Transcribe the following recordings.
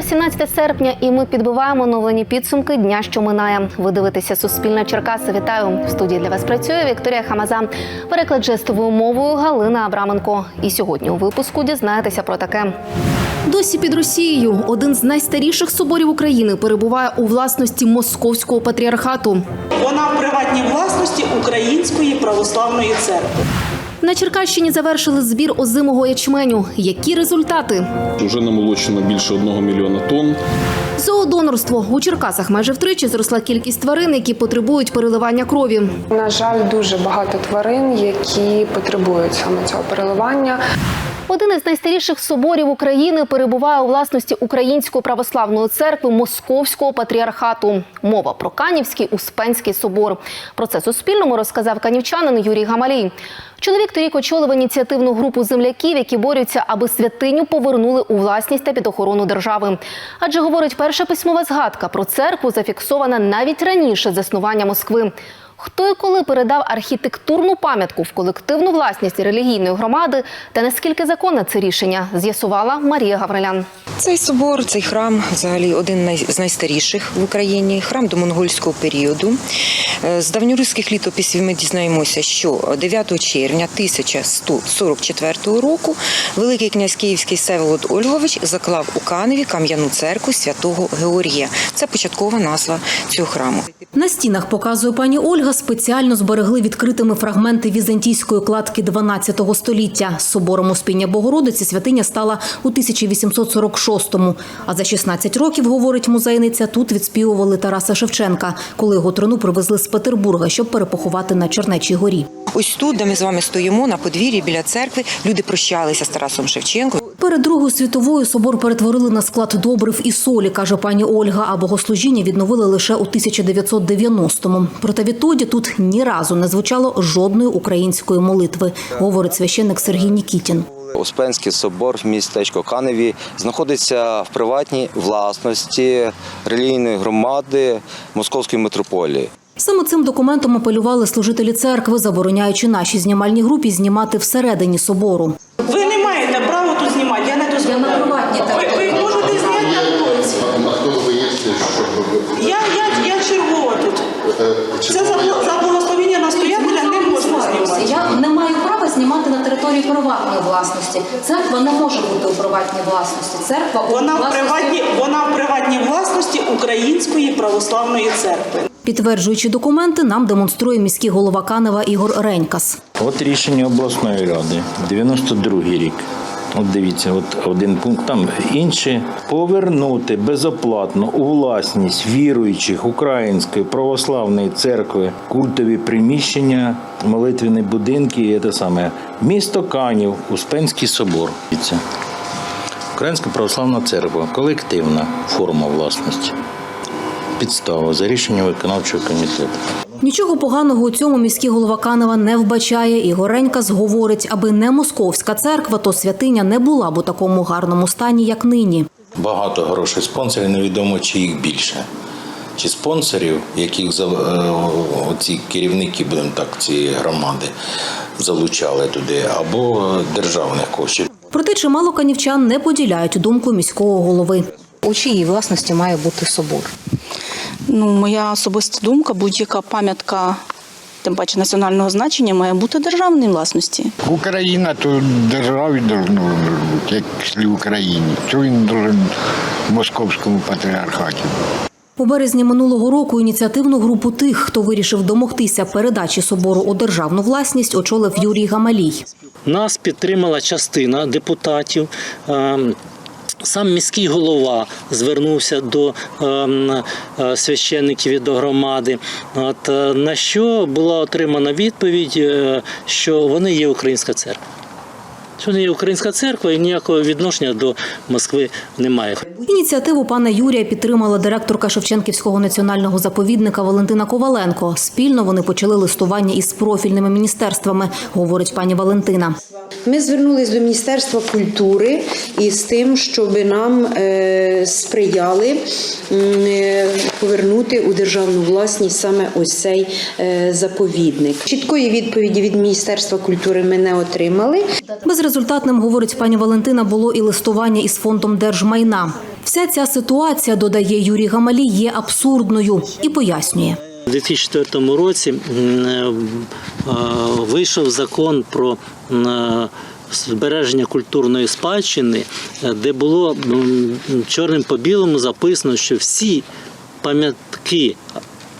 Четвер, 17 серпня, і ми підбиваємо новини підсумки дня, що минає. Ви дивитеся Суспільна Черкаси. Вітаю в студії для вас. Працює Вікторія Хамаза. Переклад жестовою мовою Галина Абраменко. І сьогодні у випуску дізнаєтеся про таке. Досі під Росією один з найстаріших соборів України перебуває у власності московського патріархату. Вона в приватній власності Української православної церкви. На Черкащині завершили збір озимого ячменю. Які результати? Вже намолочено більше одного мільйона тонн. Зоодонорство у Черкасах майже втричі зросла кількість тварин, які потребують переливання крові. На жаль, дуже багато тварин, які потребують саме цього переливання. Один із найстаріших соборів України перебуває у власності Української православної церкви Московського патріархату. Мова про Канівський Успенський собор. Про це Суспільному розказав канівчанин Юрій Гамалій. Чоловік торік очолив ініціативну групу земляків, які борються, аби святиню повернули у власність та під охорону держави. Адже говорить, перша письмова згадка про церкву зафіксована навіть раніше заснування Москви. Хто і коли передав архітектурну пам'ятку в колективну власність релігійної громади та наскільки законне це рішення, з'ясувала Марія Гаврилян. Цей собор, цей храм, взагалі один з найстаріших в Україні, храм до монгольського періоду. Е, З давньоруських літописів ми дізнаємося, що 9 червня 1144 року Великий князь Київський Всеволод Ольгович заклав у Каневі кам'яну церкву святого Георгія. Це початкова назва цього храму. На стінах, показує пані Ольга, спеціально зберегли відкритими фрагменти візантійської кладки 12 століття. Собором Успіння Богородиці святиня стала у 1846-му. А за 16 років, говорить музейниця, тут відспівували Тараса Шевченка, коли його трону привезли з Петербурга, щоб перепоховати на Чернечій горі. Ось тут, де ми з вами стоїмо, на подвір'ї біля церкви, люди прощалися з Тарасом Шевченком. Перед Другою світовою собор перетворили на склад добрив і солі, каже пані Ольга, а богослужіння відновили лише у 1990-му. Проте відтоді тут ні разу не звучало жодної української молитви, говорить священник Сергій Нікітін. Успенський собор в містечко Каневі знаходиться в приватній власності релігійної громади Московської митрополії. Саме цим документом апелювали служителі церкви, забороняючи нашій знімальній групі знімати всередині собору. Ви не маєте права Я, я, я чергова тут. Це за, за благословення настоятеля не можна знімати. Я не маю права знімати на території приватної власності. Церква не може бути у приватній власності. Церква у Вона в власності приватній, вона в приватній власності Української православної церкви. Підтверджуючи документи, нам демонструє міський голова Канева Ігор Ренькас. От рішення обласної ради, 92-й рік. От дивіться, от один пункт там інші повернути безоплатно у власність віруючих Української православної церкви культові приміщення, молитвені будинки і те саме. Місто Канів, Успенський собор. Українська православна церква, колективна форма власності. Підстава за рішенням виконавчого комітету. Нічого поганого у цьому міський голова Канева не вбачає. Ігор Ренькас говорить, аби не московська церква, то святиня не була б у такому гарному стані, як нині. Багато грошей спонсорів, невідомо чи їх більше. Чи спонсорів, яких за- е, ці керівники, будемо так, цієї громади залучали туди, або державних коштів. Проте чимало канівчан не поділяють думку міського голови. у чиїй власності має бути собор. Ну, моя особиста думка, будь-яка пам'ятка, тим паче національного значення, має бути державній власності. Україна, то державі должно бути, як в Україні. Чого він должен в московському патріархаті? У березні минулого року ініціативну групу тих, хто вирішив домогтися передачі собору у державну власність, очолив Юрій Гамалій. Нас підтримала частина депутатів. Сам міський голова звернувся до ем, е, священників і до громади. Е, на що була отримана відповідь, е, що вони є українська церква. Що вони є українська церква і ніякого відношення до Москви немає. Ініціативу пана Юрія підтримала директорка Шевченківського національного заповідника Валентина Коваленко. Спільно вони почали листування із профільними міністерствами, говорить пані Валентина. Ми звернулись до Міністерства культури із тим, щоб нам е, сприяли е, повернути у державну власність саме ось цей е, заповідник. Чіткої відповіді від Міністерства культури ми не отримали. Безрезультатним, говорить пані Валентина, було і листування із фондом держмайна. Вся ця ситуація, додає Юрій Гамалій, є абсурдною і пояснює. У 2004 році е, вийшов закон про е, збереження культурної спадщини, е, де було чорним по білому записано, що всі пам'ятки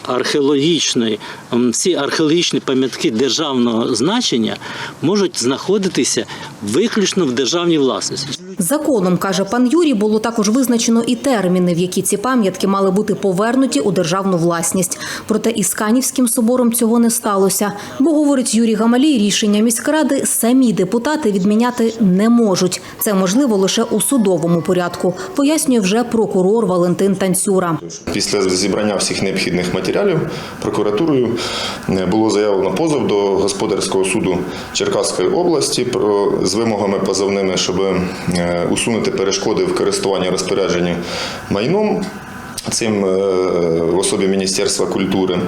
археологічної, всі археологічні пам'ятки державного значення можуть знаходитися виключно в державній власності. Законом, каже пан Юрій, було також визначено і терміни, в які ці пам'ятки мали бути повернуті у державну власність. Проте із Канівським собором цього не сталося. Бо, говорить Юрій Гамалій, рішення міськради самі депутати відміняти не можуть. Це можливо лише у судовому порядку, пояснює вже прокурор Валентин Танцюра. Після зібрання всіх необхідних матеріалів прокуратурою е, було заявлено позов до господарського суду Черкаської області з вимогами позовними, щоб е, усунути перешкоди в користуванні розпорядженні майном цим е, в особі Міністерства культури.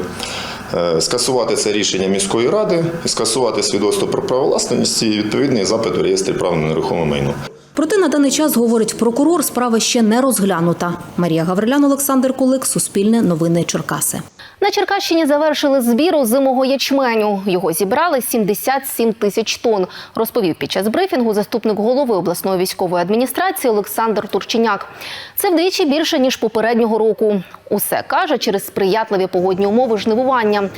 е, Скасувати це рішення міської ради, скасувати свідоцтво про право власності і відповідний запит у реєстрі прав на нерухоме майно. Проте на даний час, говорить прокурор, справа ще не розглянута. Марія Гаврилян, Олександр Кулик, Суспільне, Новини Черкаси. На Черкащині завершили збір озимого ячменю. Його зібрали 77 тисяч тонн, розповів під час брифінгу заступник голови обласної військової адміністрації Олександр Турчиняк. Це вдвічі більше ніж попереднього року. Усе каже через сприятливі погодні умови жнивування.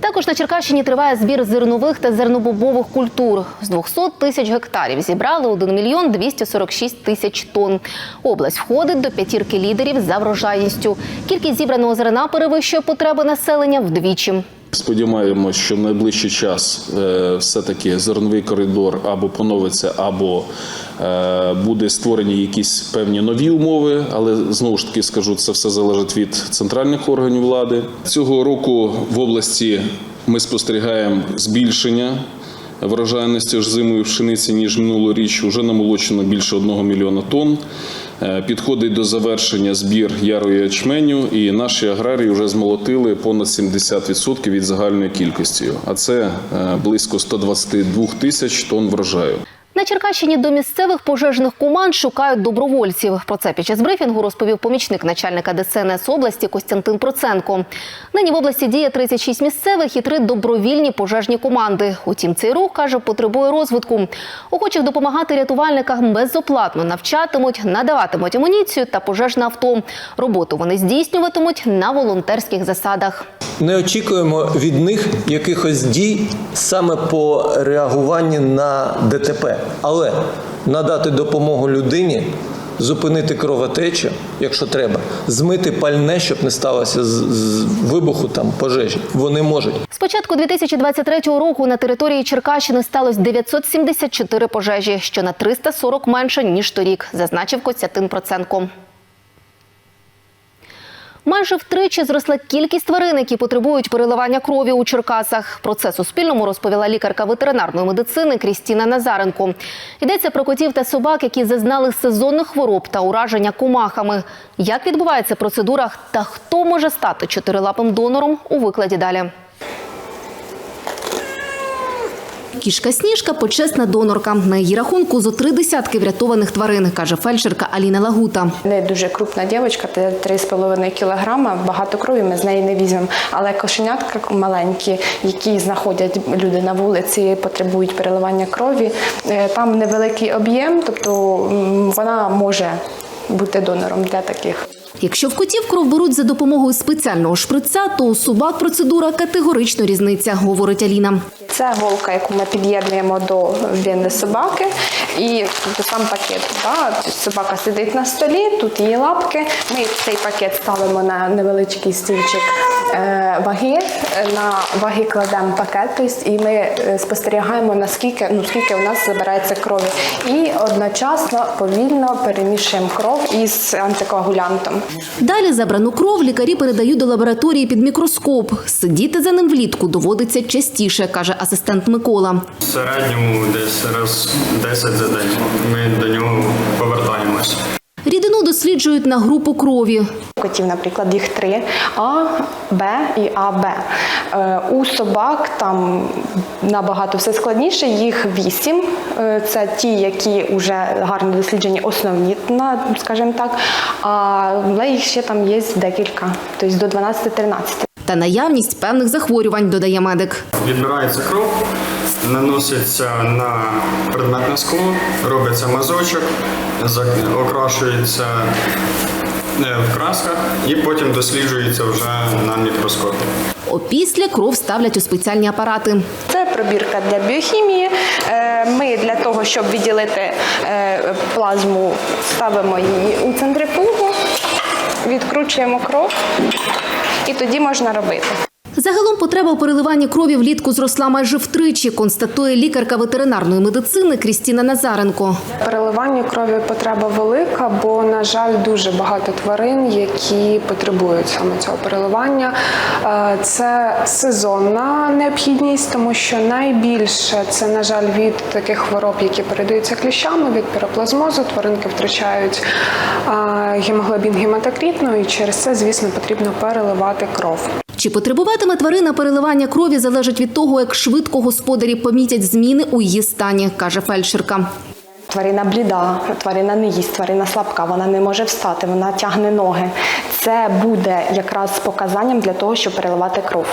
Також на Черкащині триває збір зернових та зернобобових культур. З 200 тисяч гектарів зібрали 1 мільйон 246 тисяч тонн. Область входить до п'ятірки лідерів за врожайністю. Кількість зібраного зерна перевищує потреби населення вдвічі. Сподіваємось, що в найближчий час е, все-таки зерновий коридор або поновиться, або е, буде створені якісь певні нові умови. Але знову ж таки скажу, це все залежить від центральних органів влади. Цього року в області ми спостерігаємо збільшення. Врожайності озимої пшениці ніж минулоріч вже намолочено більше 1 мільйона тонн. Е, Підходить до завершення збір ярої ячменю, і наші аграрії вже змолотили понад 70% від загальної кількості. А це е, близько 122 тисяч тонн врожаю. На Черкащині до місцевих пожежних команд шукають добровольців. Про це під час брифінгу розповів помічник начальника ДСНС області Костянтин Проценко. Нині в області діє 36 місцевих і три добровільні пожежні команди. Утім, цей рух каже, потребує розвитку. Охочих допомагати рятувальникам безоплатно навчатимуть, надаватимуть амуніцію та пожежне авто. Роботу вони здійснюватимуть на волонтерських засадах. Не очікуємо від них якихось дій саме по реагуванню на ДТП, але надати допомогу людині, зупинити кровотечу, якщо треба, змити пальне, щоб не сталося з, з вибуху там пожежі. Вони можуть. З початку 2023 року на території Черкащини сталося 974 пожежі, що на 340 менше, ніж торік, зазначив Костянтин Проценко. Майже втричі зросла кількість тварин, які потребують переливання крові у Черкасах. Про це Суспільному розповіла лікарка ветеринарної медицини Крістіна Назаренко. Йдеться про котів та собак, які зазнали сезонних хвороб та ураження комахами. Як відбувається процедура та хто може стати чотирилапим донором у викладі далі. Кішка Сніжка почесна донорка. На її рахунку зо три десятки врятованих тварин, каже фельдшерка Аліна Лагута. Не дуже крупна дівчинка, це 3,5 кілограма. Багато крові ми з неї не візьмемо. Але кошенятка маленькі, які знаходять люди на вулиці, потребують переливання крові. е, Там невеликий об'єм, тобто вона може бути донором для таких. Якщо в котів кров беруть за допомогою спеціального шприца, то у собак процедура категорично різниця, говорить Аліна. Це голка, яку ми під'єднуємо до вени собаки, і тобто сам пакет. Да? Собака сидить на столі, тут її лапки. Ми цей пакет ставимо на невеличкий стільчик е, ваги. На ваги кладемо пакет, і ми е, спостерігаємо наскільки ну скільки у нас забирається крові. І одночасно повільно перемішуємо кров із антикоагулянтом. Далі забрану кров лікарі передають до лабораторії під мікроскоп. Сидіти за ним влітку доводиться частіше, каже асистент Микола. В середньому десь раз 10 за день ми до нього повертаємось. Досліджують на групу крові. Котів, наприклад, їх три А, Б і АБ. Е, У собак там набагато все складніше, їх вісім. Е, Це ті, які вже гарно досліджені, основні, скажімо так. Але їх ще там є декілька, тобто до 12-13. Та наявність певних захворювань, додає медик. Відбирається кров, наноситься на предметне скло, робиться мазочок, окрашується е, в красках і потім досліджується вже на мікроскопі. Опісля кров ставлять у спеціальні апарати. Це пробірка для біохімії. Е, Ми для того, щоб відділити е, плазму, ставимо її у центрифугу, відкручуємо кров, і тоді можна робити. Загалом потреба у переливанні крові влітку зросла майже втричі, констатує лікарка ветеринарної медицини Крістіна Назаренко. Переливанню крові потреба велика, бо, на жаль, дуже багато тварин, які потребують саме цього переливання. Е, Це сезонна необхідність, тому що найбільше це, на жаль, від таких хвороб, які передаються кліщами, від піроплазмозу. Тваринки втрачають е, гемоглобін гематокрітну, і через це, звісно, потрібно переливати кров. Чи потребуватиме тварина переливання крові залежить від того, як швидко господарі помітять зміни у її стані, каже фельдшерка. Тварина бліда, тварина не їсть, тварина слабка, вона не може встати, вона тягне ноги. Це буде якраз показанням для того, щоб переливати кров.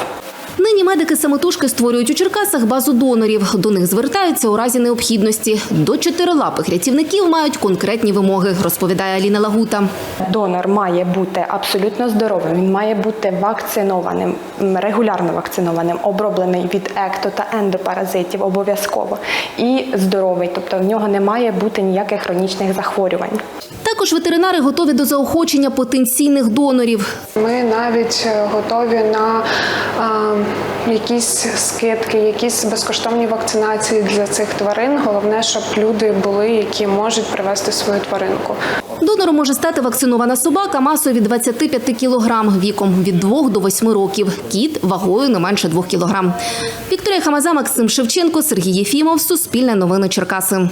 Нині медики самотужки створюють у Черкасах базу донорів. До них звертаються у разі необхідності. До чотирилапих рятівників мають конкретні вимоги, розповідає Аліна Лагута. Донор має бути абсолютно здоровим, він має бути вакцинованим, регулярно вакцинованим, оброблений від екто та ендопаразитів обов'язково і здоровий, тобто в нього не має бути ніяких хронічних захворювань. Також ветеринари готові до заохочення потенційних донорів. Ми навіть е, готові на е, якісь скидки, якісь безкоштовні вакцинації для цих тварин. Головне, щоб люди були, які можуть привезти свою тваринку. Донором може стати вакцинована собака масою від 25 кілограм, віком від 2 до 8 років. Кіт вагою не менше 2 кілограм. Вікторія Хамаза, Максим Шевченко, Сергій Єфімов. Суспільне новини Черкаси.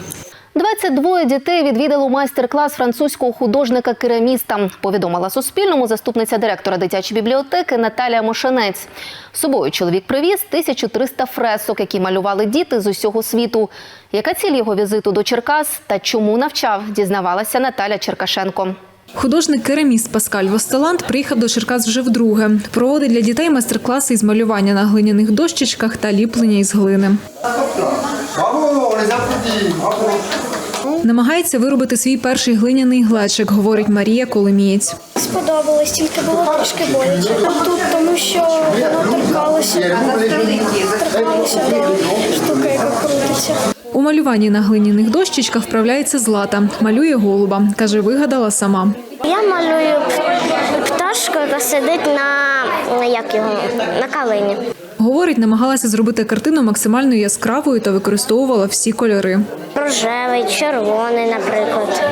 22 дітей відвідали майстер-клас французького художника-кераміста, повідомила Суспільному заступниця директора дитячої бібліотеки Наталія Мошенець. З собою чоловік привіз 1300 фресок, які малювали діти з усього світу. Яка ціль його візиту до Черкас та чому навчав, дізнавалася Наталя Черкашенко. Художник-кераміст Паскаль Востеланд приїхав до Черкас вже вдруге. Проводить для дітей майстер-класи із малювання на глиняних дощечках та ліплення із глини. Намагається виробити свій перший глиняний глечик, говорить Марія Коломієць. Сподобалось, тільки було трішки боляче. Тут, тому що воно торкалося, торкалося штуки, яка крутиться. У малюванні на глиняних дощечках вправляється Злата. Малює голуба. Каже, вигадала сама. Я малюю пташку, яка сидить на, як його, на калині. Говорить, намагалася зробити картину максимально яскравою та використовувала всі кольори. Рожевий, червоний, наприклад.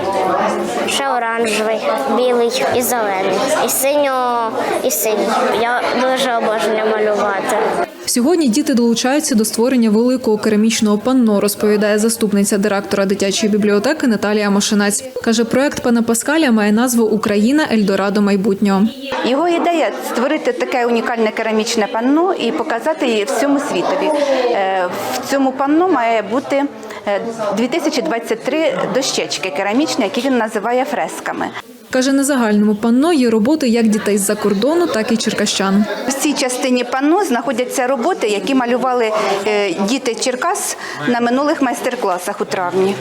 Ще оранжевий, білий і зелений. І синьо, і синій. Я дуже обожнюю малювати. Сьогодні діти долучаються до створення великого керамічного панно, розповідає заступниця директора дитячої бібліотеки Наталія Мошинець. Каже, проект пана Паскаля має назву Україна Ельдорадо майбутнього. Його ідея створити таке унікальне керамічне панно і показати її всьому світові. Е, В цьому панно має бути е, 2023 дощечки керамічні, які він називає фресками. Каже, на загальному панно є роботи як дітей з-за кордону, так і черкащан. В цій частині панно знаходяться роботи, які малювали е, діти Черкас на минулих майстер-класах у травні.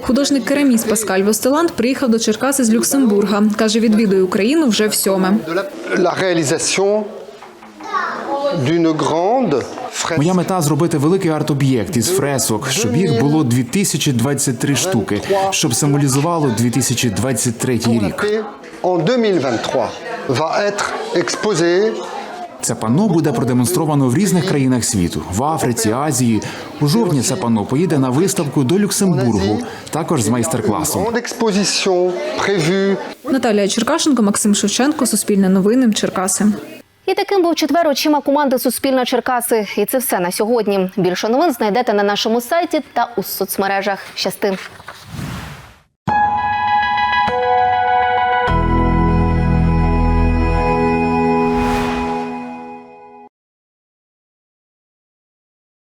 Художник-кераміст Паскаль Востеланд приїхав до Черкаси з Люксембурга. Каже, відвідує Україну вже d'une grande Моя мета зробити великий арт-об'єкт із фресок, щоб їх було 2023 штуки, щоб символізувало 2023 рік. en 2023 va être exposée Це панно буде продемонстровано в різних країнах світу в Африці, Азії. У жовтні це панно поїде на виставку до Люксембургу, також з майстер-класом. Наталія Черкашенко, Максим Шевченко, Суспільне новини, Черкаси. І таким був четвер очима команди Суспільна Черкаси. І це все на сьогодні. Більше новин знайдете на нашому сайті та у соцмережах. Щасти.